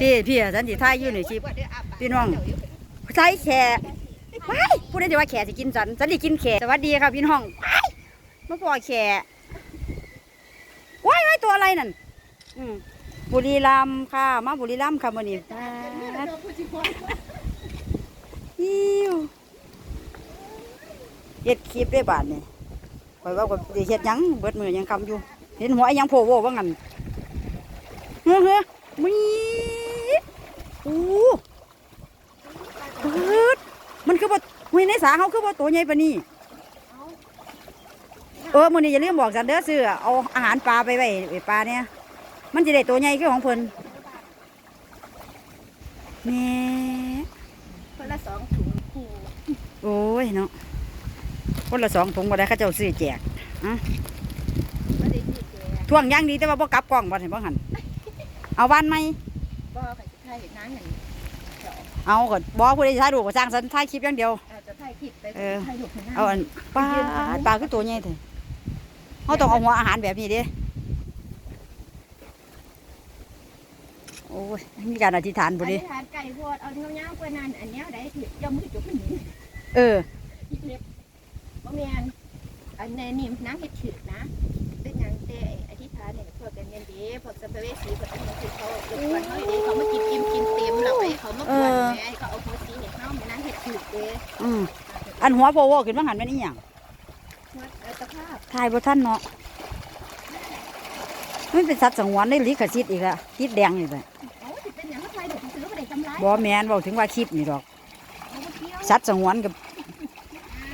ที่พี่อะสันติท่ายอยู่ในคลิปพี่น้องใช้แขว้ายพูดได้แต่ว่าแขสิกินสันสันติกินแขสวัสดีค่ะพี่น้องว้ายมาปล่อยแขว้ายว้ายตัวอะไรนั่นอืมบุรีรัมย์ค่ะ มาบุรีรัมย์ค่ะวันนี้ป๊าดอิ้วเฮ็ดคลิปได้บาทนี่คอยว่าก็สิเฮ็ดหยังเบิดมือยังคำอยู่ เห็นหัวไอ้หยังโผล่โว้ว่างั้นเฮ้อเฮ้อมีอู้เบิด มันคือบ่หุยในสาเขาคือบ่ตัวใหญ่ปานนี้เออมื้อนี้อย่าลืมบอกสันเด้อซื้อเอาอาหารปลาไปไว้ไว้ปลาเนี่ยมันจะได้ตัวใหญ่คือของเพิ่นแม่คนละสองถุงคู่โอ้ยเนาะคนละสองถุงบ่ได้เขาเจ้าซื้อแจกอะไม่ได้ที่แกท่วงอย่างดีแต่ว่าบ่กลับกล้องบ่เห็นบ่หันเอาวันไหมบ่กับจะถ่ายน้ำหนึ่ง เอาก็บ่ผู้ใดถ่ายรูปก็สร้างสันถ่ายคลิปอย่างเดียวอาจจะถ่ายคลิปไปเออถ่ายรูปให้น้ำเอาอันปลาปลาคือตัวใหญ่เถอะเขาต้องเอาหัวอาหารแบบนี้เด้โอ้ยมีการอธิษฐานบ่อันดินี้ทานไก่โพดเอาเนื้อย่างกว่านั้นอันเนี้ยได้ถือยำมือจุกขึ้นนี้เออเล็บบ่แม่นอันในนี่น้ำเห็ดฉืดนะเป็นหยังแต่อ ธิษฐานเนี่ยพวกกันเงินดีพวกสัมภเวสีพวกอันนี้คือเขาเกิดวันเขาดีเขามากินอิ่มกินเต็มแล้วไปเขามาปวดแม่เขาเอาโพสีเนี่ยเข้ามานั่งเห็ดฉืดเด้อืมอันหัวโพโวขึ้นมาหันแม่นอีหยังวัดอัตภาพถ่ายบ่ทันเนาะมันเป็นสัตว์สงวนได้ลิขสิทธิ์อีกละติดแดงอีกแล้วโอ้สิเป็นหยังเขาถ่ายเด็กซื้อไปได้กำไรบ่แม่นเว้าถึงว่าคลิปนี่ดอกเอาไปเที่ยวสัตว์สงวนกับ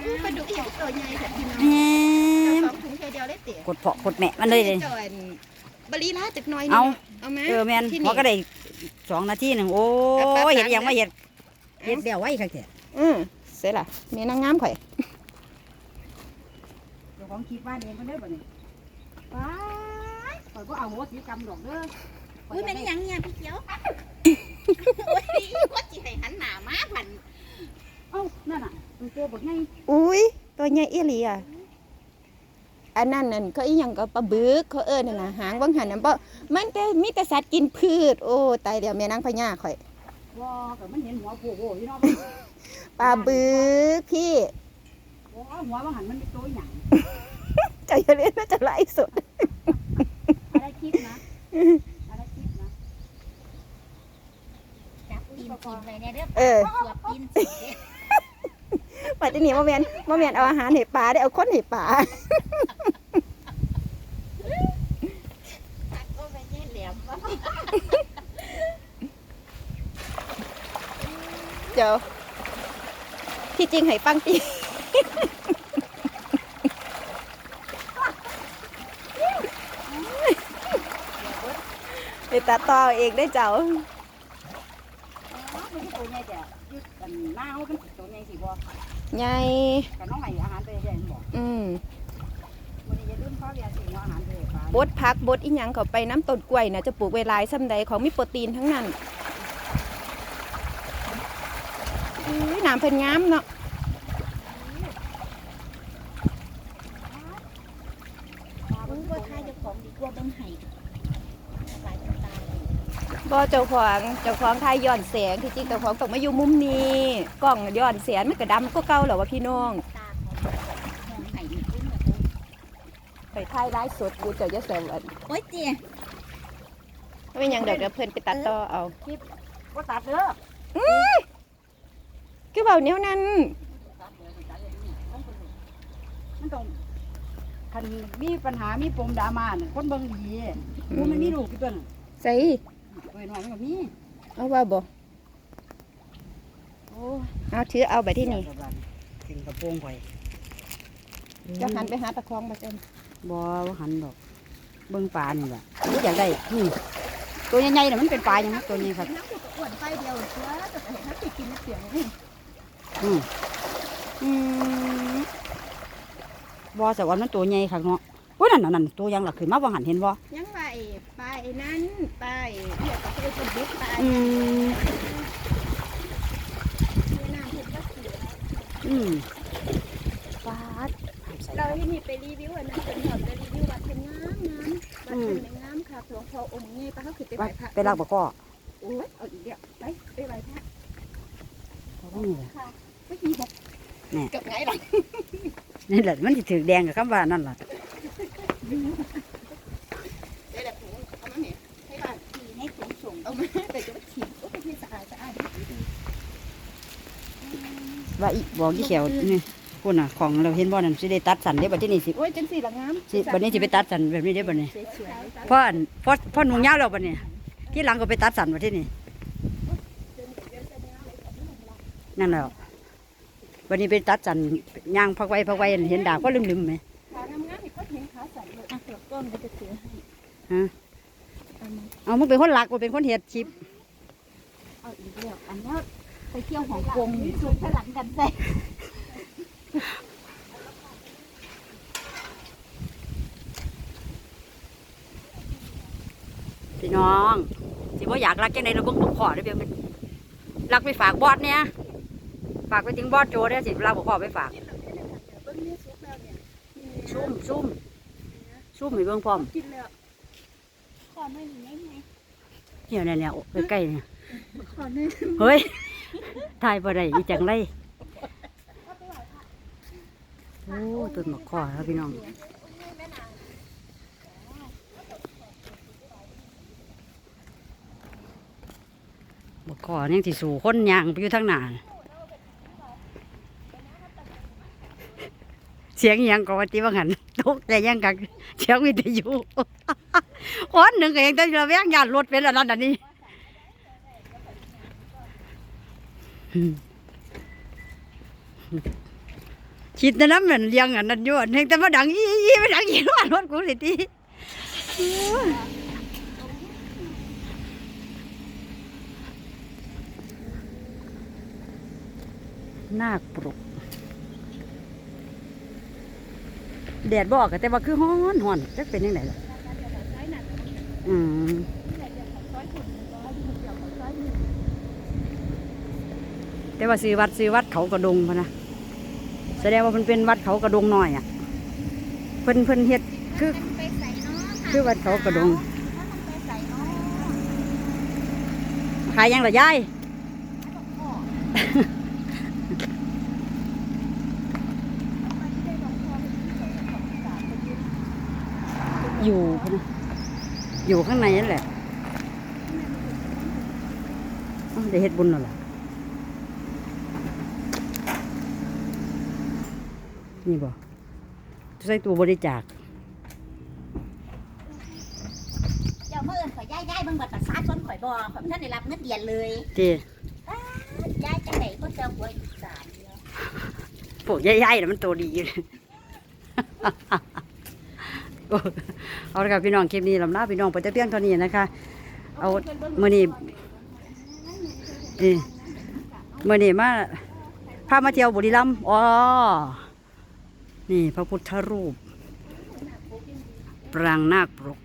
อู้ปลาดุกใหญ่ตัวใหญ่ค่ะพี่น้ กดเพาะกดแม่มันเลยเลยจอนบรีลาตึกน้อยเอาเอามาเออแม่นที่หัวก็ได้สองนาทีหนึ่งโอ้เอาปั๊บยเห็ดปั๊บอหยังมาเห็ดเอาเห็ดเดี่ยวไว้ค่ะแกอืมเสร็จละมีนางงามข่อยเจ้าของคิดว่าเองมันเด้อบ่นี่ป้าดข่อยบ่เอาหัวสีกำดอกเด้ออุ้ยแม่นยังเนี่ยพี่เขียวโอ้ยว่าจิให้หันหน้ามาพันเอ้านั่นน่ะมันตัวบักไงอุ้ยตัวใหญ่อีหลีอะ อันนั้นนั่นเขาอีหยังก็ปลาบึกเขาเอิ้นนั่นน่ะหางบางหันน่ะบ่มันแต่มีแต่สัตว์กินพืช โอ้ตายเดี๋ยวแม่นางพญาข่อยว้าก็มันเห็นหัวโผล่โผล่อยู่เนาะปลาบึกพี่โอ้หัวว่าหันมันเป็นตัวหยังเจะอย่าเล่นนะจะไล่สดอะไรคิดนะอะไรคิดนะจับตีนกินไปเนี่ยเด้อเออสวบตีนสิเด้อปัดนี้บ่แม่นบ่แม่นเอาอาหารให้ปลาได้เอาคนให้ปลา ตักก็ไปแย่แหลมว่า เดี๋ยวที่จริงให้ฟังตีไบ่ใหญ่กับน้องให้อาหารไปเรื่อยๆบอกอืมวันนี้อย่าลืมข้าวเรียนสิหัวอาหารไปเลยปลาบดพักบดอีหยังเข้าไปน้ำต้นกล้วยนะจะปลูกไว้หลายซ้ำใดของมีโปรตีนทั้งนั้นอุ้ยน้ำเพิ่นงามเนาะมึงก็ทายเจ้าของดีกว่าเบิ่งไห้หลายตาเลยบ่เจ้าของเจ้าของทายย้อนแสงที่จริงเจ้าของต้องมาอยู่มุมนี้กล้องย้อนแสงมันก็ดำก็เก่าแล้วว่าพี่น้อง ตาของมองไห้นี่ขึ้นแบบ ไปทายไลฟ์สดกูเจะจะแซวอันโอ๊ยเจี๊ยไม่ยังเดี๋ยวเดี๋ยวเพิ่นไปตัดต่อเอาก็ตัดเด้อคือเบาแนวนั้น มันต้องคันมีปัญหามีปมดราม่าน่ะคนเบิ่งดีกูมันมีลูกอยู่ตัวนึงใส่เว้ยน้อยมันก็มีเอาว่าบ่โอ้ยเอาถือเอาไปที่นี่ถึงกระโปรงข่อยจะหันไปหาตะคองมาเจน บ่ว่าหันดอก เบิ่งปลานี่ล่ะนี่อยากได้นี่ตัวใหญ่ๆน่ะมันเป็นปลาอย่างนี้ตัวนี้ครับน้ำก็อ้วนไปเดียวเชื่อจะเห็นน้ำติดกินเสียงอืมอืมบ่สวรรค์มันตัวใหญ่คักเนาะโอ้ยนั่นน่ะนั่นตัวยังหลักขึ้นมาบ่หันเห็นบ่ยังไปไปนั้นไปเรียกกับเพื่อนบุกไปอืมน้ำเห็นก็เสียอืมปาด เราที่นี่ไปรีวิวอันนั้นเป็นหอดไปรีวิววัดเป็นงามงามวัดเป็นงามค่ะหลวงพ่อองค์ใหญ่ปะเขาคือไปไหไปว้พระไปลากบะก้อโอ้อ้ยเอาอีกแล้วไปไปไหว้พระเขาก็นี่แหละไม่มีบอกแน่กับไงล่ะนี่แหละมันจะถือแดงกับคำว่านั่นล่ะเดี๋ยวเดี๋ยวผมเอามาเนี่ยให้บ้านทีให้ขนส่งเอามาแต่จะมาฉีดโอ้เป็นที่สะอาดสะอาดว่าอีบอกที่เขียวนี่ คุณน่ะของเราเห็นบ่นั่นสิได้ตัดสันได้บัดที่นี่สิโอ้ยจังสี่ละงามสิบัดนี้สิไปตัดสันแบบนี้ได้บัดนี้สวยๆเพราะอันเพราะเพราะหนูยาวแล้วบัดนี้ที่หลังก็ไปตัดสันบัดที่นี่นั่นแหละบัดนี้ไปตัดสันย่างพักไว้พักไว้เห็นดาบก็ลืมๆไหมขางามๆนี่ก็เห็นขาสั่นเลยอะเดี๋ยวก้นก็จะถือให้ฮะเอามาเอามึงเป็นคนหลักกูเป็นคนเฮ็ดชิปเอาอีกแล้วอันนี้ไปเที่ยวฮ่องกงสุดพลังกันใส่ น้อง สิบ่อยากรักจังไดเราเบิ่งบ่ขอได้เพียงรักไปฝากบอสเนี่ยฝากไปถึงบอสโจได้อสิเราบ่ขอไปฝากซุ่มซุ่มซุ่มให้เบิ่งพร้อมกินแล้วขอไม่ได้ไหมเนี่ยเนี่ยเนี่ยใกล้ๆเนี่ยขอหน่อยเฮ้ยทายบ่ได้อีจังไรโอ้ต้นมะขอครับพี่น้อง มะขอยังสิสู่คนยางไปอยู่ทางน้าเสียงยังก็ว่าติว่างันตกแต่ยังกักเสียงวิทยุคนหนึ่งก็ยังต้องระแวงยานรถเป็นอันนั้นนนี้คิดแต่น้ำเหมือนเลี้ยงอันนั้นอยู่อันนึงแต่มาดังอีอีมาดังอีว่รถกูสิที นาคปลุกแดดบอกแต่ว่าคือฮ้อนฮ้อนจะเป็นยังไงล่ะอืมแต่ว่าซื้อวัดซื้อวัดเขากระดงพะนะแสดงว่าเพิ่นเป็นวัดเขากระดงหน้อยอะเพิ่นเพิ่นเฮ็ดคือคือวัดเขากระดงใส่เนาะขายยังล่ะยาย อยู่พุ่นน่ะอยู่ข้างในนั่นแหละอ้าวได้เฮ็ดบุญแล้วล่ะนี่บ่ใส่ตู้บริจาคเจ้าเมื่อเอินข่อยย้ายย้ายเบิ่งบัตรประชาชนข่อยบ่ข่อยบ่ท่านได้รับเงินเดือนเลยที่ย้ายจังไหนก็เจ้าหัวอีสานเนาะพวกใหญ่ๆน่ะมันตัวดีอยู่ เอ้เอาละครับพี่น้องคลิปนี้ลำลาพี่น้องไปแต่เพียงเท่านี้นะคะ เอาเมื่อนี้นี่มื่อนี้มาพามาเที่ยวบุรีรัมย์อ๋อ นี่พระพุทธรูป ปรางนาคปรก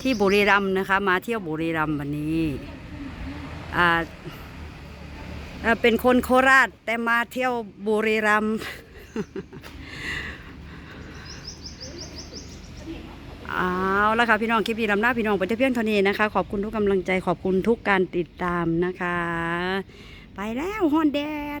ที่บุรีรัมย์นะคะ มาเที่ยวบุรีรัมย์วันนี้อ่าเป็นคนโคราชแต่มาเที่ยวบุรีรัมย์ เอาละค่ะพี่น้องคลิปดีลำหน้าพี่น้องไปเพียงเท่านี้นะคะ ขอบคุณทุกกำลังใจขอบคุณทุกการติดตามนะคะ ไปแล้วฮอนแดด